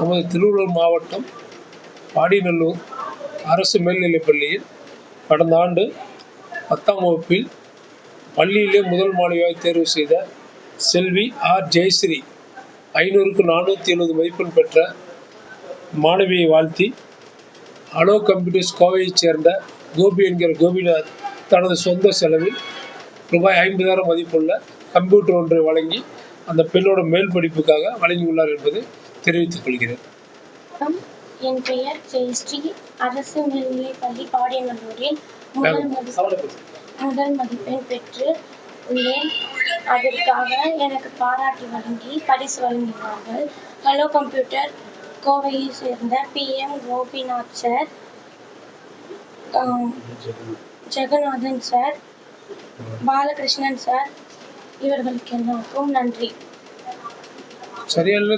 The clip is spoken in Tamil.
நமது திருவள்ளூர் மாவட்டம் பாடிநல்லூர் அரசு மேல்நிலைப் பள்ளியில் கடந்த ஆண்டு பத்தாம் வகுப்பில் பள்ளியிலே முதல் மாணவியாக தேர்வு செய்த செல்வி ஆர் ஜெயஸ்ரீ ஐநூறுக்கு நானூற்றி எழுபது மதிப்பெண் பெற்ற மாணவியை வாழ்த்தி அலோ கம்ப்யூட்டர்ஸ் கோவையைச் சேர்ந்த கோபி என்கிற கோபிநாத் தனது சொந்த செலவில் ரூபாய் ஐம்பதாயிரம் மதிப்புள்ள கம்ப்யூட்டர் ஒன்றை வழங்கி அந்த பெண்ணோட மேல் படிப்புக்காக வழங்கியுள்ளார் என்பது தெரிவித்துக் கொள்கிறேன். என் பெயர் ஜெயஸ்ரீ அரசு மேல்நிலைப்பள்ளி பாடியநல்லூரில் முதல் மதி முதல் மதிப்பெண் பெற்று உள்ளேன். அதற்காக எனக்கு பாராட்டு வழங்கி பரிசு வழங்கினார்கள் ஹலோ கம்ப்யூட்டர் கோவையை சேர்ந்த PM Gopinath sir Jagannathan sir Balakrishnan sir இவர்களுக்கு எல்லாருக்கும் நன்றி. சரியான